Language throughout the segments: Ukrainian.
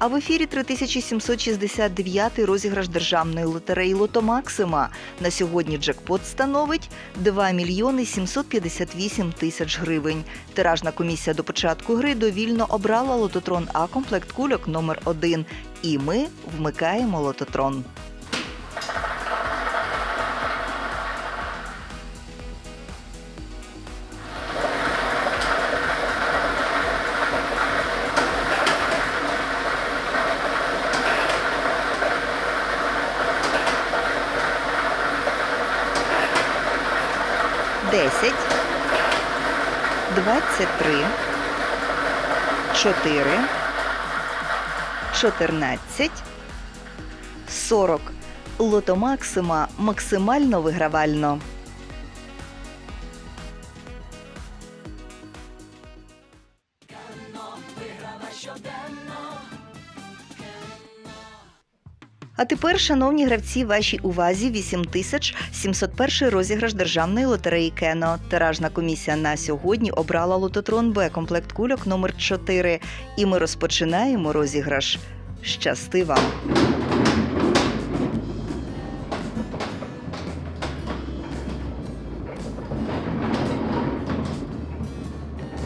А в ефірі 3769 розіграш державної лотереї Лото Максима. На сьогодні джекпот становить 2 мільйони 758 тисяч гривень. Тиражна комісія до початку гри довільно обрала лототрон А комплект кульок номер 1 І ми вмикаємо лототрон. Десять, двадцять три, чотири, чотирнадцять, сорок. Лото Максима максимально вигравально. А тепер, шановні гравці, вашій увазі 8701 розіграш державної лотереї Кено. Тиражна комісія на сьогодні обрала лототрон Б комплект кульок номер 4 І ми розпочинаємо розіграш. Щасти вам!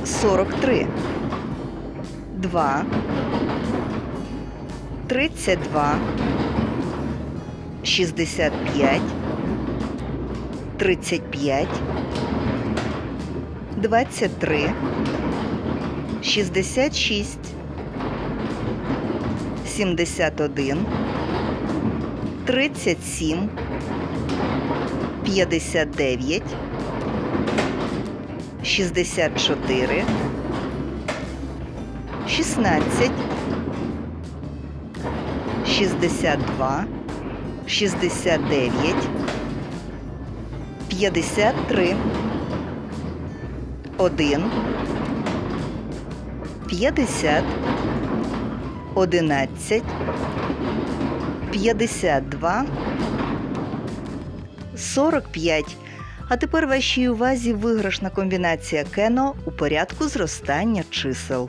Сорок три. Два. Тридцять два. 65, 35, 23, 66, 71, 37, 59, 64, 16, 62, 69, 53, 1, 50, 11, 52, 45. А тепер вашій увазі виграшна комбінація кено у порядку зростання чисел.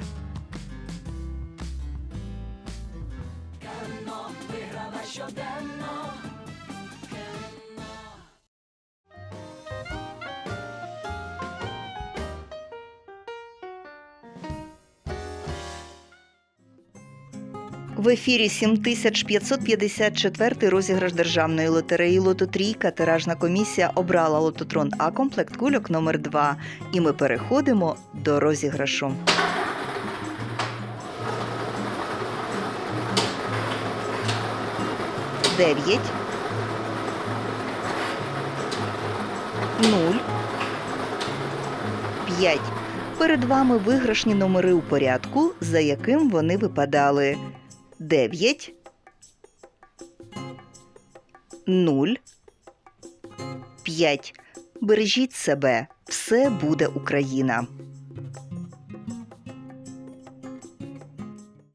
В ефірі 7554 розіграш державної лотереї Лототрійка. Тиражна комісія обрала лототрон А комплект кульок номер 2 І ми переходимо до розіграшу. Дев'ять. Нуль. П'ять. Перед вами виграшні номери у порядку, за яким вони випадали. 9, 0, 5. Бережіть себе. Все буде Україна.